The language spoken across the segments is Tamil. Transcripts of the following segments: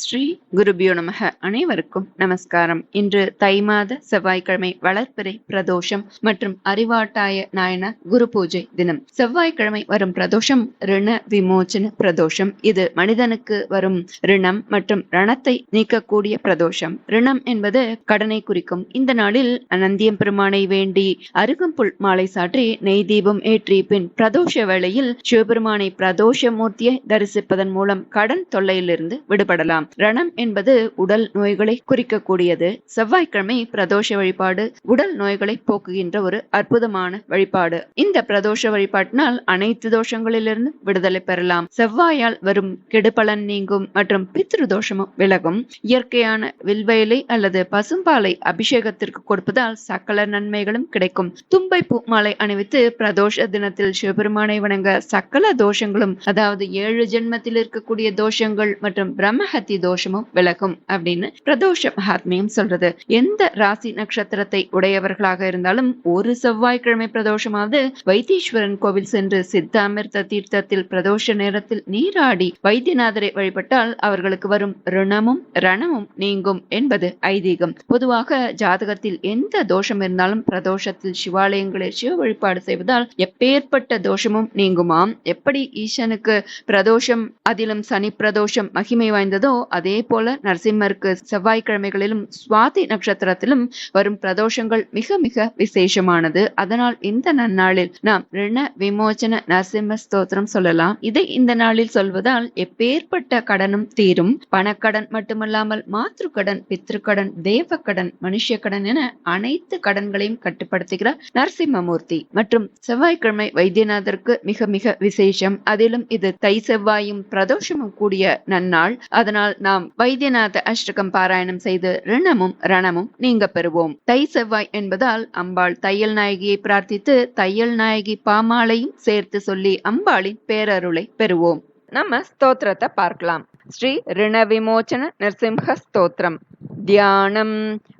ஸ்ரீ குருபியோ நமக. அனைவருக்கும் நமஸ்காரம். இன்று தை மாத செவ்வாய்க்கிழமை வளர்ப்பிறை பிரதோஷம் மற்றும் அறிவாட்டாய நாயன குரு பூஜை தினம். செவ்வாய்க்கிழமை வரும் பிரதோஷம் ரிண விமோச்சன பிரதோஷம். இது மனிதனுக்கு வரும் ரிணம் மற்றும் ரணத்தை நீக்கக்கூடிய பிரதோஷம். ரிணம் என்பது கடனை குறிக்கும். இந்த நாளில் நந்தியம் பெருமானை வேண்டி அருகம்புல் மாலை சாற்றி நெய் தீபம் ஏற்றி பின் பிரதோஷ வேளையில் சிவபெருமானை பிரதோஷ மூர்த்தியை தரிசிப்பதன் மூலம் கடன் தொல்லையிலிருந்து விடுபடலாம். ரணம் என்பது உடல் நோய்களை குறிக்கக்கூடியது. செவ்வாய்க்கிழமை பிரதோஷ வழிபாடு உடல் நோய்களை போக்குகின்ற ஒரு அற்புதமான வழிபாடு. இந்த பிரதோஷ வழிபாட்டினால் அனைத்து தோஷங்களிலிருந்து விடுதலை பெறலாம். செவ்வாயால் வரும் கெடுபலன் நீங்கும் மற்றும் பித்ரு தோஷமும் விலகும். இயற்கையான வில்வயலை அல்லது பசும்பாலை அபிஷேகத்திற்கு கொடுப்பதால் சகல நன்மைகளும் கிடைக்கும். தும்பை பூ மாலை அணிவித்து பிரதோஷ தினத்தில் சிவபெருமானை வணங்க சகல தோஷங்களும் அதாவது ஏழு ஜென்மத்தில் இருக்கக்கூடிய தோஷங்கள் மற்றும் பிரம்மஹத்தி தோஷமும் விலகும் அப்படின்னு பிரதோஷ மகாத்மியம் சொல்றது. எந்த ராசி நட்சத்திரத்தை உடையவர்களாக இருந்தாலும் ஒரு செவ்வாய்க்கிழமை பிரதோஷமாவது வைத்தீஸ்வரன் கோவில் சென்று சித்தாமிர்த தீர்த்தத்தில் பிரதோஷ நேரத்தில் நீராடி வைத்தியநாதரை வழிபட்டால் அவர்களுக்கு வரும் ரிணமும் ரணமும் நீங்கும் என்பது ஐதீகம். பொதுவாக ஜாதகத்தில் எந்த தோஷம் இருந்தாலும் பிரதோஷத்தில் சிவாலயங்களில் சிவ வழிபாடு செய்வதால் எப்பேற்பட்ட தோஷமும் நீங்குமாம். எப்படி ஈசனுக்கு பிரதோஷம் அதிலும் சனி பிரதோஷம் மகிமை வாய்ந்ததோ அதே போல நரசிம்மருக்கு செவ்வாய்க்கிழமைகளிலும் சுவாதி நட்சத்திரத்திலும் வரும் பிரதோஷங்கள் மிக மிக விசேஷமானது. அதனால் இந்த நன்னாளில் நாம் ரிண விமோச்சன நரசிம்ம ஸ்தோத்திரம் சொல்லலாம். இதை இந்த நாளில் சொல்வதால் எப்பேற்பட்ட கடனும் தீரும். பணக்கடன் மட்டுமல்லாமல் மாத்ருக்கடன் பித்ருக்கடன் தேவக்கடன் மனுஷக்கடன் என அனைத்து கடன்களையும் கட்டுப்படுத்துகிறார் நரசிம்மமூர்த்தி மற்றும் செவ்வாய்க்கிழமை வைத்தியநாதருக்கு மிக மிக விசேஷம். அதிலும் இது தை செவ்வாயும் பிரதோஷமும் கூடிய நன்னாள். அதனால் நாம் வைத்தியநாத அஷ்டகம் பாராயணம் செய்து ரிணமும் ரணமும் நீங்க பெறுவோம் தை செவ்வாய் என்பதால் அம்பாள் தையல் நாயகியை பிரார்த்தித்து தையல் நாயகி பாமாலையும் சேர்த்து சொல்லி அம்பாளின் பேரருளை பெறுவோம் நம்ம ஸ்தோத்திரத்தை பார்க்கலாம் ஸ்ரீ ரிண விமோச்சன நரசிம்ஹ ஸ்தோத்திரம் ध्यानं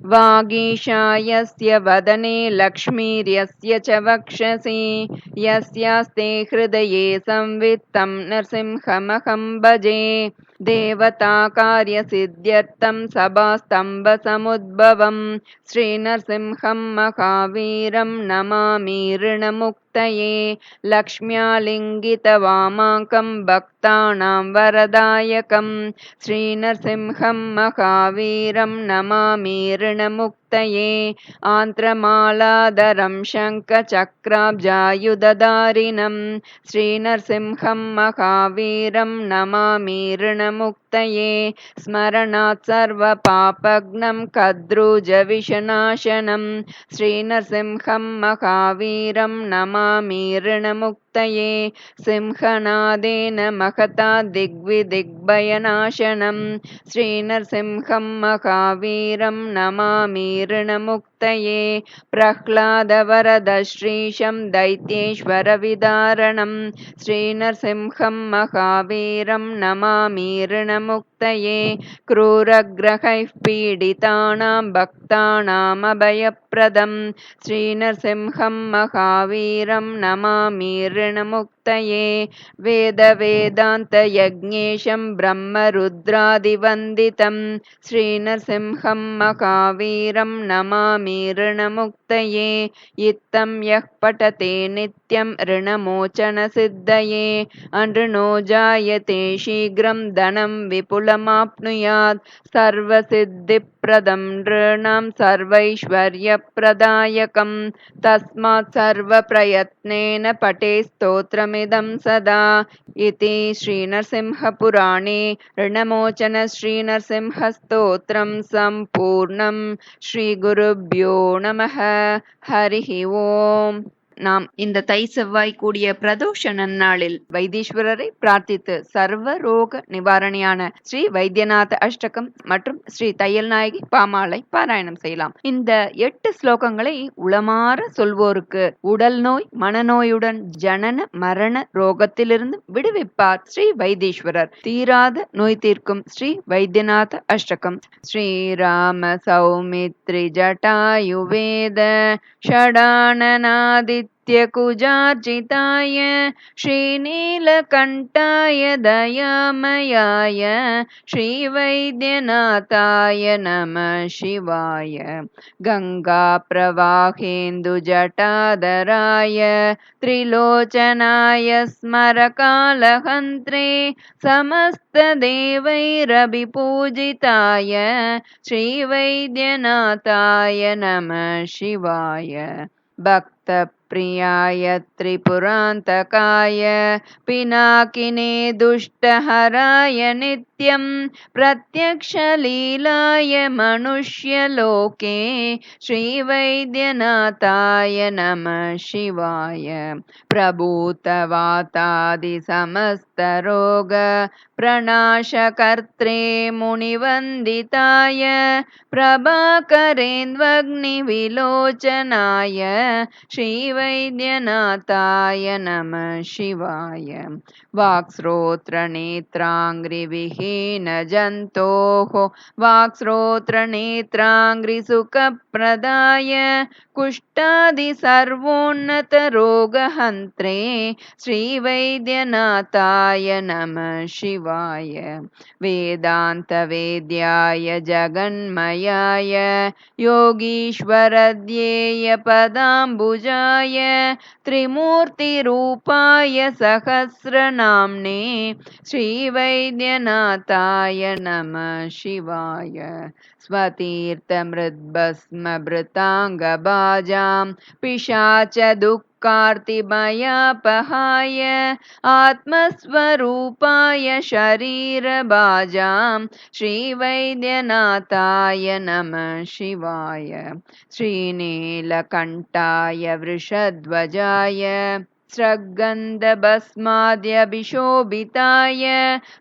वागीशायस्य वदने लक्ष्मीर्यस्य च वक्षसि यस्यास्ते हृदये संवित्तं नरसिंहमहं भजे देवताकार्यसिद्ध्यर्थं सभास्तम्भसमुद्भवं श्रीनरसिंहं महावीरं नमामि ऋणमुक्तये लक्ष्म्यालिङ्गितवामाङ्कं भक्तानां वरदायकं। श्रीनरसिंहं महावीरं नमामि ऋणमुक्तये। आन्त्रमालाधरं शङ्खचक्राब्जायुधधारिणं श्रीनरसिंहं महावीरं नमामि ऋणमुक्तये स्मरणात् सर्वपापघ्नं कद्रुजविषनाशनं श्रीनरसिंहं महावीरं नमामि ऋणमुक्तये सिंहनादेन महता दिग्विदिग्भयनाशनं। श्रीनरसिंहं महावीरं Namami ऋणमुक्तये। प्रह्लादवरदश्रीशं दैत्येश्वरविदारणं। श्रीनरसिंहं महावीरं Namami ऋणमुक्तये। क्रूरग्रहैः पीडितानां भक्तानामभयप्रदं। श्रीनरसिंहं महावीरं Namami en la moc... ऋणमुक्तये वेदवेदान्तयज्ञेशं ब्रह्मरुद्रादिवन्दितं श्रीनरसिंहं महावीरं Namami ऋणमुक्तये इत्थं यः पठते नित्यं ऋणमोचनसिद्धये अनृणो जायते शीघ्रं धनं विपुलमाप्नुयात् सर्वसिद्धिप्रदं नृणां सर्वैश्वर्यप्रदायकं तस्मात् सर्वप्रयत्नेन पठे समेदं सदा इति श्रीनरसिंहपुराणे ऋणमोचनश्रीनरसिंहस्तोत्रं श्री श्रीगुरुभ्यो नम। हरि ओम्। நாம் இந்த தை செவ்வாய் கூடிய பிரதோஷ நன்னாளில் வைத்தீஸ்வரரை பிரார்த்தித்து சர்வ ரோக நிவாரணியான ஸ்ரீ வைத்தியநாத அஷ்டகம் மற்றும் ஸ்ரீ தையல் நாயகி பாமாலை பாராயணம் செய்யலாம். இந்த எட்டு ஸ்லோகங்களை உளமாற சொல்வோருக்கு உடல் நோய் மனநோயுடன் ஜனன மரண ரோகத்திலிருந்து விடுவிப்பார் ஸ்ரீ வைத்தீஸ்வரர். தீராத நோய் தீர்க்கும் ஸ்ரீ வைத்தியநாத அஷ்டகம். ஸ்ரீராம சௌமித்ரி ஜட்டாயுவேத ஷடானநாதி नित्यकुजार्जिताय श्रीनीलकण्ठाय दयामयाय श्रीवैद्यनाथाय नमः शिवाय गङ्गाप्रवाहेन्दुजटाधराय त्रिलोचनाय स्मरकालहन्त्रे समस्तदेवैरभिपूजिताय श्रीवैद्यनाथाय नमः शिवाय भक्तप्रियाय त्रिपुरान्तकाय पिनाकिने दुष्टहराय नित्यं प्रत्यक्षलीलाय मनुष्यलोके श्रीवैद्यनाथाय नमः शिवाय। प्रभूतवातादिसमस्तरोग प्रणाशकर्त्रे मुनिवन्दिताय प्रभाकरेन्द्वग्निविलोचनाय श्रीवैद्यनाथाय नमः शिवाय वाक्स्रोत्रनेत्राङ्घ्रिविहीनजन्तोः वाक्स्रोत्रनेत्राङ्घ्रिसुखप्रदाय कुष्ठादिसर्वोन्नतरोगहन्त्रे श्रीवैद्यनाथाय नमः शिवाय। वेदान्तवेद्याय जगन्मयाय। योगीश्वरध्येयपदाम्बुजाय त्रिमूर्तिरूपाय सहस्रनाम्ने श्रीवैद्यनाथाय नमः शिवाय। स्वतीर्थमृद्भस्मभृताङ्गभाजां पिशाचदुःखार्तिमयापहाय आत्मस्वरूपाय शरीरभाजां श्रीवैद्यनाथाय नमः शिवाय। श्रीनीलकण्ठाय वृषध्वजाय स्रग्गन्धभस्माद्यभिशोभिताय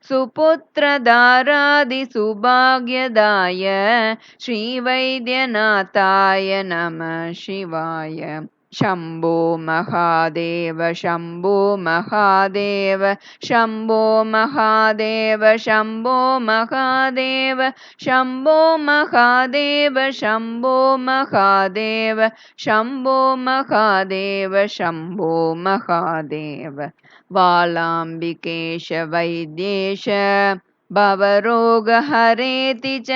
सुपुत्रधारादिसुभाग्यदाय श्रीवैद्यनाथाय नमः शिवाय शम्भो महादेव शम्भो महादेव शम्भो महादेव शम्भो महादेव शम्भो महादेव शम्भो महादेव शम्भो महादेव शम्भो महादेव। वालाम्बिकेश वैद्येश भवरोगहरेति च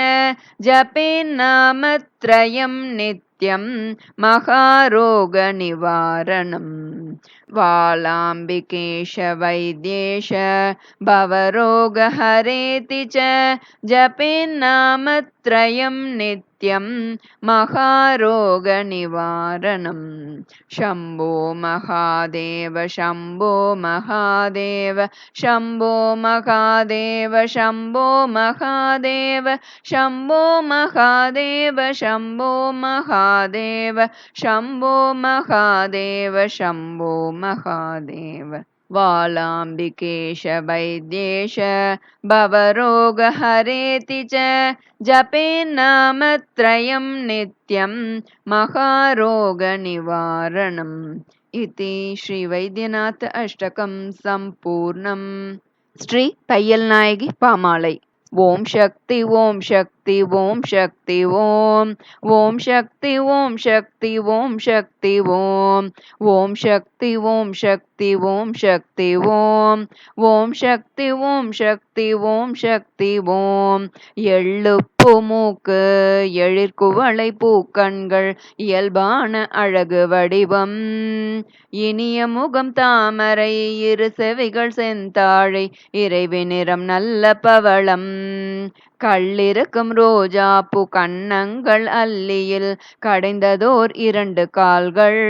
जपेन्नामत्रयं नित्यं महारोगनिवारणम्। वालाम्बिकेश वैद्येश भवरोगहरेति च जपेन्नामत्रयं नित्यं महारोगनिवारणम् शम्भो महादेव शम्भो महादेव शम्भो महादेव शम्भो महादेव शम्भो महादेव शम्भो महादेव शम्भो महादेव शम्भो महादेव वालाम्बिकेश वैद्येश भवरोगहरेति च जपेन्नामत्रयं नित्यं महारोगनिवारणम् इति श्रीवैद्यनाथ अष्टकं सम्पूर्णम्। श्री श्रीपय्यल्नायकि पामालै। ॐ शक्ति ॐ शक्ति। சக்தி ஓம் சக்தி ஓம் ஓம் சக்தி ஓம் சக்தி ஓம் சக்தி ஓம் ஓம் சக்தி ஓம் சக்தி ஓம் சக்தி ஓம் ஓம் சக்தி ஓம் சக்தி ஓம் சக்தி ஓம் எள்ளுப்பு மூக்கு எழிற்குவளை பூக்கண்கள் இயல்பான அழகு வடிவம் இனிய முகம் தாமரை இரு செவிகள் செந்தாழை இறைவி நிறம் நல்ல பவளம் கள்ளிருக்கும் ரோஜா பூ கண்ணங்கள் அல்லியில் கடைந்ததோர் இரண்டு கால்கள்.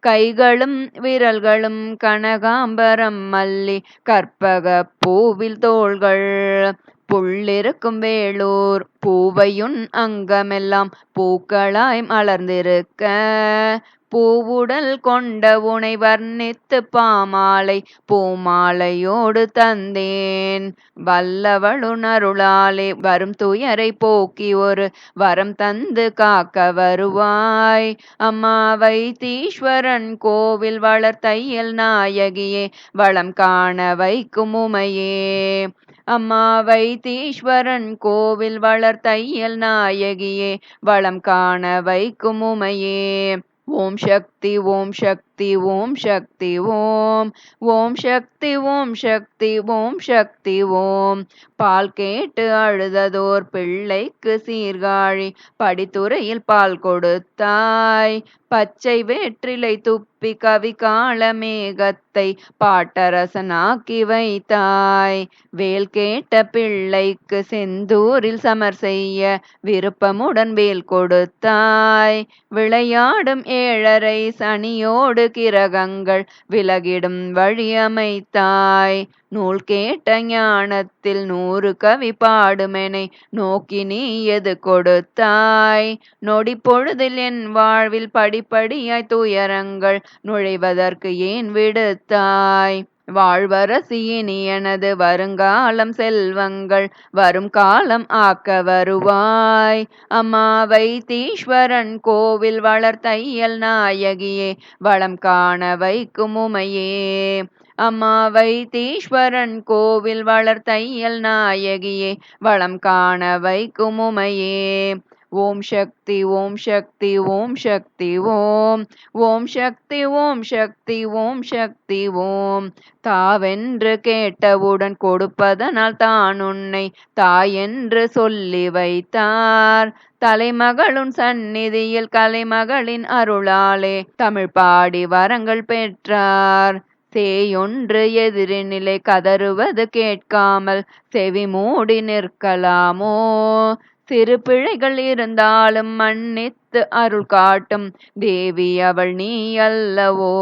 கைகளும் விரல்களும் கனகாம்பரம் மல்லி கற்பக பூவில் தோள்கள். புள்ளிருக்கும் வேளூர் பூவையுன் அங்கமெல்லாம் பூக்களாய் மலர்ந்திருக்க பூவுடல் கொண்ட உனை வர்ணித்து பாமாலை பூமாலையோடு தந்தேன். வல்லவளுணருளாலே வரும் துயரை போக்கி ஒரு வரம் தந்து காக்க வருவாய். அம்மா வைத்தீஸ்வரன் கோவில் வளர்த்தையல் நாயகியே வளம் காண வைக்கும் உமையே. அம்மா வைத்தீஸ்வரன் கோவில் வளர்த்தையல் நாயகியே வளம் காண வைக்கும் உமையே. ஓம் சக்தி ஓம் சக்தி ஓம் சக்தி ஓம். ஓம் சக்தி ஓம் சக்தி ஓம் சக்தி ஓம். பால் கேட்டு அழுததோர் பிள்ளைக்கு சீர்காழி படித்துறையில் பால் கொடுத்தாய். பச்சை வேற்றிலை துப்பி கவி கால மேகத்தை பாட்டரசனாக்கி வைத்தாய். வேல் கேட்ட பிள்ளைக்கு செந்தூரில் சமர் செய்ய விருப்பமுடன் வேல் கொடுத்தாய். விளையாடும் ஏழரை சனியோடு கிரகங்கள் விலகிடும் வழியமைத்தாய் நூல் கேட்ட ஞானத்தில் நூறு கவி பாடுமெனை நோக்கி நீ எது கொடுத்தாய்? நொடி பொழுதில் என் வாழ்வில் படிப்படியாய் துயரங்கள் நுழைவதற்கு ஏன் விடுத்தாய்? வாழ்வரசியினி எனது வருங்காலம் செல்வங்கள் வரும் காலம் ஆக்க வருவாய். அம்மா வைத்தீஸ்வரன் கோவில் வளர்த்தையல் நாயகியே வளம் காண வைக்கும் உமையே. அம்மா வைத்தீஸ்வரன் கோவில் வளர்த்தையல் நாயகியே வளம் காண வைக்கும் உமையே. ஓம் சக்தி ஓம் சக்தி ஓம் சக்தி ஓம். ஓம் சக்தி ஓம் சக்தி ஓம் சக்தி ஓம். தாவென்று கேட்டவுடன் கொடுப்பதனால் தான் உன்னை தாயென்று சொல்லி வைத்தார். தலைமகளுன் சந்நிதியில் கலைமகளின் அருளாலே தமிழ் பாடி வரங்கள் பெற்றார். சேயொன்று எதிரினிலை கதறுவது கேட்காமல் செவி மூடி நிற்கலாமோ? சிறு பிழைகள் இருந்தாலும் மன்னித்து அருள் காட்டும் தேவி அவள் நீ அல்லவோ?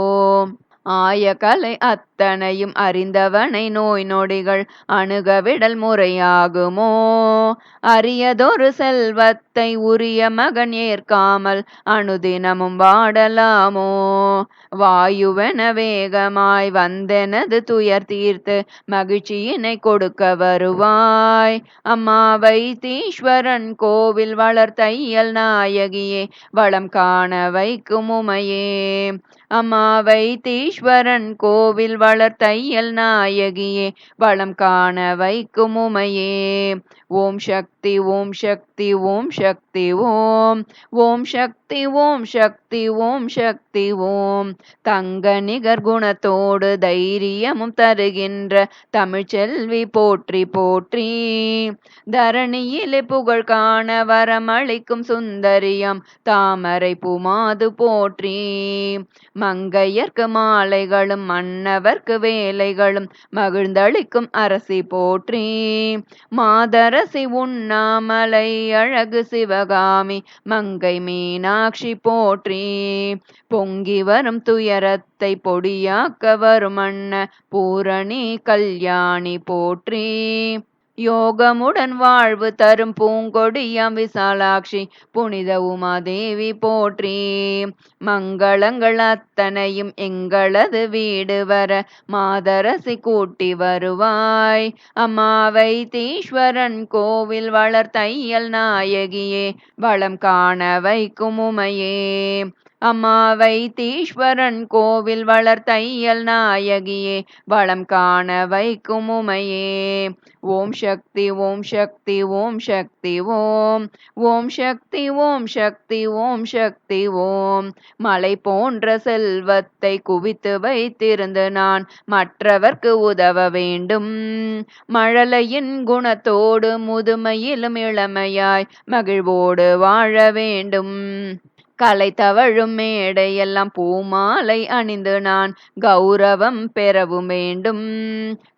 ஆய கலை அத்தனையும் அறிந்தவனை நோய் நொடிகள் அணுகவிடல் முறையாகுமோ? அரியதொரு செல்வத்தை உரிய மகன் ஏற்காமல் அனுதினமும் வாடலாமோ? வாயுவென வேகமாய் வந்தெனது துயர் தீர்த்து மகிழ்ச்சியினை கொடுக்க வருவாய். அம்மா வைத்தீஸ்வரன் கோவில் வளர்த்தையல் நாயகியே வளம் காண வைக்கும் உமையே. அம்மா வைத்தீஸ்வரன் கோவில் வளர்த்தையல் நாயகியே வளம் காண வைக்கும் உமையே. ஓம் சக்தி ஓம் சக்தி. சக்தி ஓம் சக்தி ஓம். ஓம் சக்தி ஓம் சக்தி ஓம் சக்தி ஓம். தங்க நிகர்குணத்தோடு தைரியமும் தருகின்ற தமிழ்ச்செல்வி போற்றி போற்றி. தரணியிலே புகழ் காண வரமளிக்கும் சுந்தரியம் தாமரை புமாது போற்றி. மங்கையர்க்கு மாலைகளும் மன்னவர்க்கு வேலைகளும் மகிழ்ந்தளிக்கும் அரசி போற்றி. மாதரசி உண்ணாமலை அழகு சிவகாமி மங்கை மீனாட்சி போற்றி. பொங்கி வரும் துயரத்தை பொடியாக்க வரும் அண்ண பூரணி கல்யாணி போற்றி. யோகமுடன் வாழ்வு தரும் பூங்கொடியாம் விசாலாட்சி புனித உமாதேவி போற்றி. மங்களங்கள் அத்தனையும் எங்களது வீடு வர மாதரசி கூட்டி வருவாய். அம்மா வைத்தீஸ்வரன் கோவில் வளர்த்தையல் நாயகியே வளம் காண வைக்கும் உமையே. அம்மா வைத்தீஸ்வரன் கோவில் வளர்த்தையல் நாயகியே வளம் காண வைக்கும் உமையே. ஓம் சக்தி ஓம் சக்தி ஓம் சக்தி ஓம். ஓம் சக்தி ஓம் சக்தி ஓம் சக்தி ஓம். மலை போன்ற செல்வத்தை குவித்து வைத்திருந்து நான் மற்றவர்க்கு உதவ வேண்டும். மழலையின் குணத்தோடு முதுமையிலும் இளமையாய் மகிழ்வோடு வாழ வேண்டும். கலை தவழும் மேடையெல்லாம் பூமாலை அணிந்து நான் கௌரவம் பெறவும் வேண்டும்.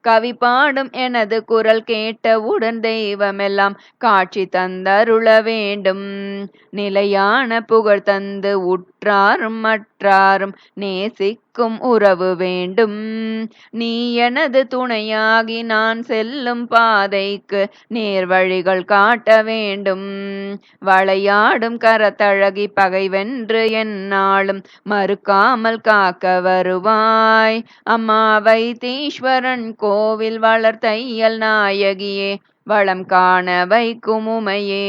கவி பாடும் எனது குரல் கேட்டவுடன் தெய்வமெல்லாம் காட்சி தந்தருள வேண்டும். நிலையான புகழ் தந்து உற்றாரும் மற்றாரும் நேசிக்கும் உறவு வேண்டும். நீ எனது துணையாகி நான் செல்லும் பாதைக்கு நேர்வழிகள் காட்ட வேண்டும். வளையாடும் கரத்தழகி பகைவென்று என்னாலும் மறுக்காமல் காக்க வருவாய். அம்மா வைத்தீஸ்வரன் கோவில் வளர்த்தையல் நாயகியே வளம் காண வைக்கும் உமையே.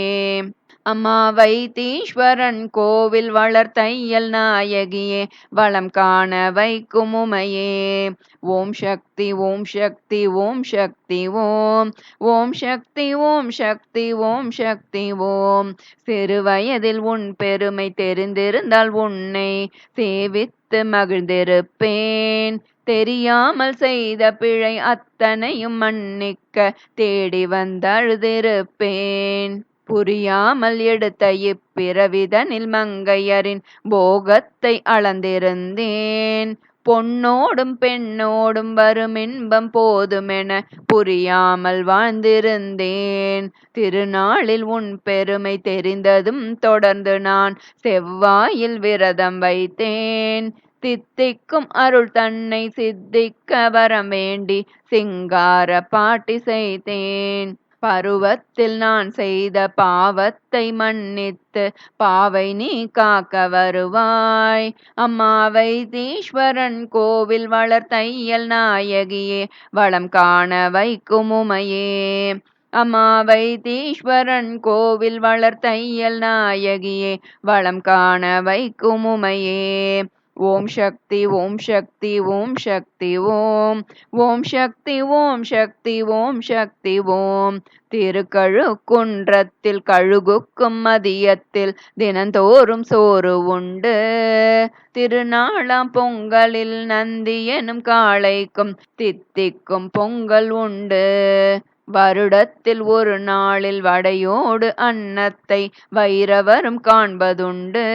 அம்மா வைத்தீஸ்வரன் கோவில் வளர்த்தையல் நாயகியே வளம் காண வைக்கும் உமையே. ஓம் சக்தி ஓம் சக்தி ஓம் சக்தி ஓம். ஓம் சக்தி ஓம் சக்தி ஓம் சக்தி ஓம். சிறு வயதில் உன் பெருமை தெரிந்திருந்தால் உன்னை சேவித்து மகிழ்ந்திருப்பேன். தெரியாமல் செய்த பிழை அத்தனையும் மன்னிக்க தேடி வந்தழுதிருப்பேன். புரியாமல் எடுத்த இப்பிறவிதனில் மங்கையரின் போகத்தை அளந்திருந்தேன். பொன்னோடும் பெண்ணோடும் வரும் இன்பம் போதுமென புரியாமல் வாழ்ந்திருந்தேன். திருநாளில் உன் பெருமை தெரிந்ததும் தொடர்ந்து நான் செவ்வாயில் விரதம் வைத்தேன். தித்திக்கும் அருள் தன்னை சித்திக்க வரம் வேண்டி சிங்கார பாட்டி செய்தேன். பருவத்தில் நான் செய்த பாவத்தை மன்னித்து பாவை நீ காக்க வருவாய். அம்மா வைத்தீஸ்வரன் கோவில் வளர்த்தையல் நாயகியே வளம் காண வைக்கும் உமையே. அம்மா கோவில் வளர்த்தையல் நாயகியே வளம் காண வைக்கும் உமையே. ஓம் சக்தி ஓம் சக்தி ஓம் சக்தி ஓம். ஓம் சக்தி ஓம் சக்தி ஓம் சக்தி ஓம். திருக்கழுக்குன்றத்தில் கழுகுக்கும் மதியத்தில் தினந்தோறும் சோறு உண்டு. திருநாளாம் பொங்கலில் நந்தி எனும் காளைக்கும் தித்திக்கும் பொங்கல் உண்டு. வருடத்தில் ஒரு நாளில் வடையோடு அன்னத்தை வைரவரும் காண்பதுண்டு.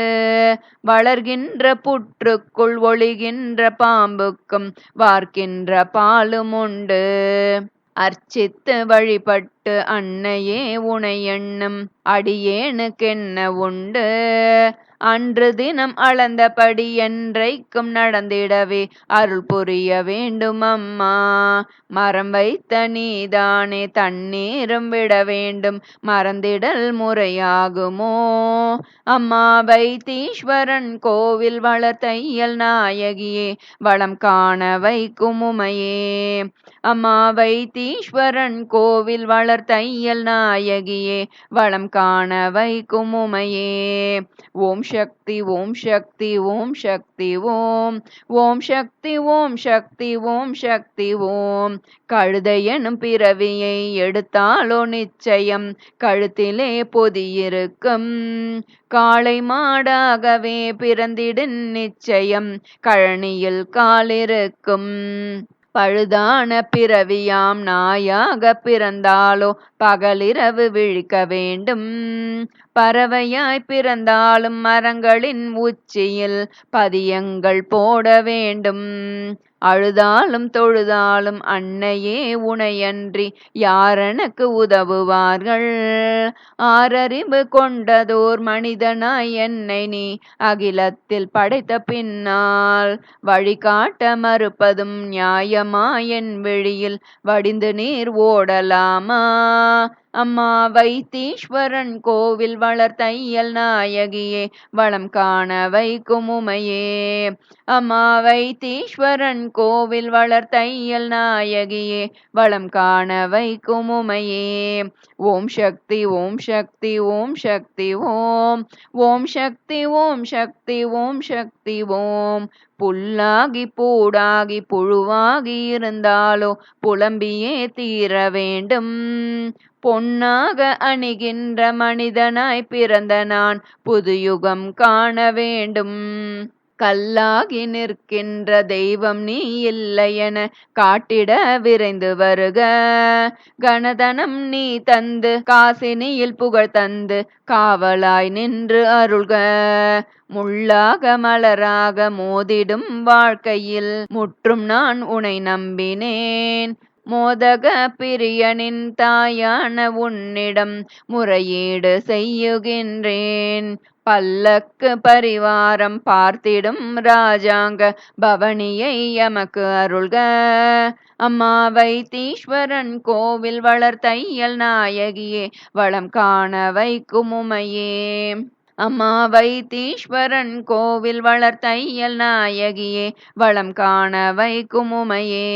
வளர்கின்ற புற்றுக்குள் ஒளிகின்ற பாம்புக்கும் வார்க்கின்ற பாலும் உண்டு. அர்ச்சித்து வழிபட்டு அன்னையே உனை எண்ணும். அடியேனுக்கென்ன உண்டு? அன்று தினம் அளந்தபடி என்றைக்கும் நடந்திடவே. அருள் புரிய வேண்டும் அம்மா. மரம் வைத்த நீதானே தண்ணீரும் விட வேண்டும். மறந்திடல் முறையாகுமோ? அம்மா வைத்தீஸ்வரன் கோவில் வளர்த்தையல் நாயகியே. வளம் காண வைக்கும் உமையே. அம்மா வைத்தீஸ்வரன் கோவில் வளர்த்தையல் நாயகியே வளம் காண வைக்கும் உமையே. ஓம் சக்தி ஓம் சக்தி ஓம் சக்தி ஓம். ஓம் சக்தி ஓம் சக்தி ஓம் சக்தி ஓம். கழுதையனும் பிறவியை எடுத்தாலோ நிச்சயம் கழுத்திலே பொதியிருக்கும் காளை மாடாகவே பிறந்திடும் நிச்சயம் கழனியில் காலிருக்கும் பழுதான பிறவியாம் நாயாக பிறந்தாலோ பகலிரவு விழிக்க வேண்டும். பறவையாய் பிறந்தாலும் மரங்களின் உச்சியில் பதியங்கள் போட வேண்டும். அழுதாலும் தொழுதாலும் அன்னையே உனையன்றி யாரனுக்கு உதவுவார்கள்? ஆரறிவு கொண்டதோர் மனிதனாய் என்னை நீ அகிலத்தில் படைத்த பின்னால் வழிகாட்ட மறுப்பதும் நியாயமா? என் வெளியில் வடிந்து நீர் ஓடலாமா? அம்மா வைத்தீஸ்வரன் கோவில் வளர்த்தையல் நாயகியே வளம் காண வைக்கும் உமையே. அம்மா வைத்தீஸ்வரன் கோவில் வளர்த்தையல் நாயகியே வளம் காண வைக்கும் உமையே. ஓம் சக்தி ஓம் சக்தி ஓம் சக்தி ஓம். ஓம் சக்தி ஓம் சக்தி ஓம் சக்தி ஓம். புல்லாகி பூடாகி புழுவாகி இருந்தாலோ புலம்பியே தீர வேண்டும். பொன்னாக அணிகின்ற மனிதனாய் பிறந்த நான் புதுயுகம் காண வேண்டும். கல்லாகி நிற்கின்ற தெய்வம் நீ இல்லையென காட்டிட விரைந்து வருக. கணதனம் நீ தந்து காசினியில் புகழ் தந்து காவலாய் நின்று அருள்க. முள்ளாக மலராக மோதிடும் வாழ்க்கையில் முற்றும் நான் உனை நம்பினேன். மோதக பிரியனின் தாயான உன்னிடம் முறையீடு செய்யுகின்றேன். பல்லக்கு பரிவாரம் பார்த்திடும் ராஜாங்க பவனியை எமக்கு அருள்க. அம்மா வைத்தீஸ்வரன் கோவில் வளர்த்தையல் நாயகியே வளம் காண வைக்கும் உமையே. அம்மா வைத்தீஸ்வரன் கோவில் வளர்த்தையல் நாயகியே வளம் காண வைக்கும் உமையே.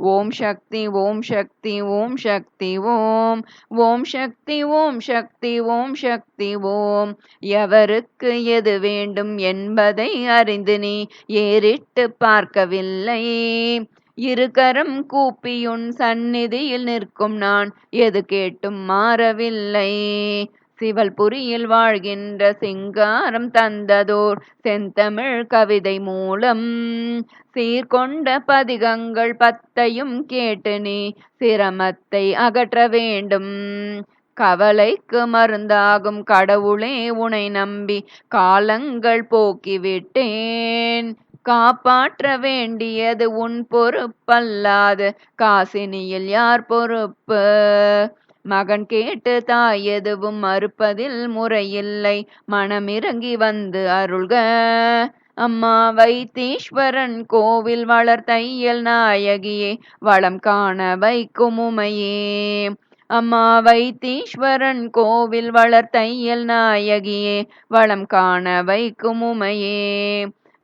ஓம் சக்தி ஓம் சக்தி ஓம் சக்தி ஓம். ஓம் சக்தி ஓம் சக்தி ஓம் சக்தி ஓம். எவருக்கு எது வேண்டும் என்பதை அறிந்து நீ ஏறிட்டு பார்க்கவில்லை. இருகரம் கூப்பியுன் சந்நிதியில் நிற்கும் நான் எது கேட்டும் மாறவில்லை. சிவல்புரியில் வாழ்கின்ற சிங்காரம் தந்ததோர் செந்தமிழ் கவிதை மூலம். சீர்கொண்ட பதிகங்கள் பத்தையும் கேட்டு நீ சிரமத்தை அகற்ற வேண்டும். கவலைக்கு மருந்தாகும் கடவுளே உனை நம்பி காலங்கள் போக்கிவிட்டேன். காப்பாற்ற வேண்டியது உன் பொறுப்பல்லாது காசினியில் யார் பொறுப்பு? மகன் கேட்டு தாய் எதுவும் மறுப்பதில் முறையில்லை. மனமிறங்கி வந்து அருள்க. அம்மா வைத்தீஸ்வரன் கோவில் வளர் தையல் நாயகியே வளம் காண வைக்கும் உமையே. அம்மா வைத்தீஸ்வரன் கோவில் வளர் தையல் நாயகியே வளம் காண வைக்கும் உமையே.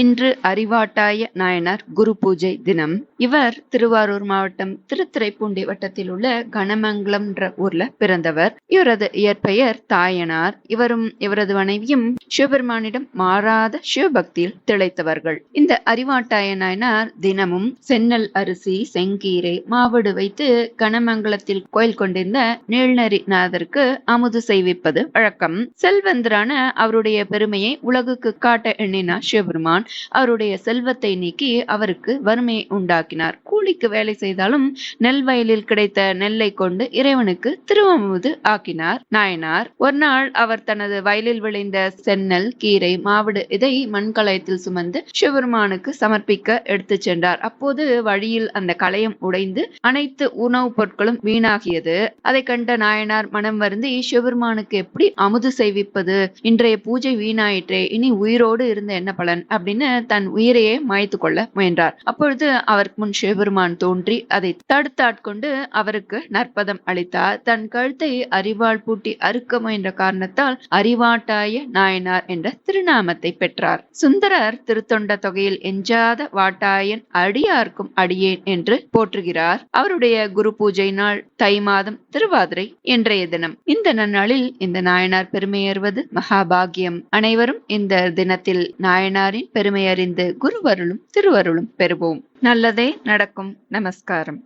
இன்று அறிவாட்டாய நாயனார் குரு பூஜை தினம். இவர் திருவாரூர் மாவட்டம் திருத்துறைப்பூண்டி வட்டத்தில் உள்ள கனமங்கலம்ன்ற ஊர்ல பிறந்தவர். இவரது இயற்பெயர் தாயனார். இவரும் இவரது மனைவியும் சிவபெருமானிடம் மாறாத சிவபக்தியில் திளைத்தவர்கள். இந்த அறிவாட்டாய நாயனார் தினமும் சென்னல் அரிசி செங்கீரை மாவடு வைத்து கனமங்கலத்தில் கோயில் கொண்டிருந்த நீழ்நரி நாதருக்கு அமுது செய்விப்பது வழக்கம். செல்வந்தரான அவருடைய பெருமையை உலகுக்கு காட்ட எண்ணினார் சிவபெருமான். அவருடைய செல்வத்தை நீக்கி அவருக்கு வறுமையை உண்டாக்கினார். கூலிக்கு வேலை செய்தாலும் நெல் வயலில் கிடைத்த நெல்லை கொண்டு இறைவனுக்கு திருவமுது ஆக்கினார். நாயனார் ஒரு நாள் அவர் தனது வயலில் விளைந்த சென்னல் கீரை மாவிடு இதை மண்கலயத்தில் சுமந்து சிவபெருமானுக்கு சமர்ப்பிக்க எடுத்து சென்றார். அப்போது வழியில் அந்த கலயம் உடைந்து அனைத்து உணவுப் பொருட்களும் வீணாகியது. அதை கண்ட நாயனார் மனம் வருந்தி சிவபெருமானுக்கு எப்படி அமுது செய்விப்பது? இன்றைய பூஜை வீணாயிற்றே. இனி உயிரோடு இருந்த என்ன பலன்? அப்படின்னு அப்படின்னு தன் உயிரையே மாய்த்து கொள்ள முயன்றார். அப்பொழுது அவருக்கு முன் சிவபெருமான் தோன்றி அதை தடுத்தாட்கொண்டு அவருக்கு நற்பதம் அளித்தார். தன் கழுத்தை அறிவால் பூட்டி அறுக்க முயன்ற காரணத்தால் அறிவாட்டாய நாயனார் என்ற திருநாமத்தை பெற்றார். சுந்தரர் திருத்தொண்ட தொகையில் எஞ்சாத வாட்டாயன் அடியார்க்கும் அடியேன் என்று போற்றுகிறார். அவருடைய குரு பூஜை நாள் தை மாதம் திருவாதிரை இன்றைய தினம். இந்த நன்னாளில் இந்த நாயனார் பெருமையேறுவது மகாபாகியம். அனைவரும் இந்த தினத்தில் நாயனாரின் பெருமை அறிந்து குருவருளும் திருவருளும் பெறுவோம். நல்லதே நடக்கும். நமஸ்காரம்.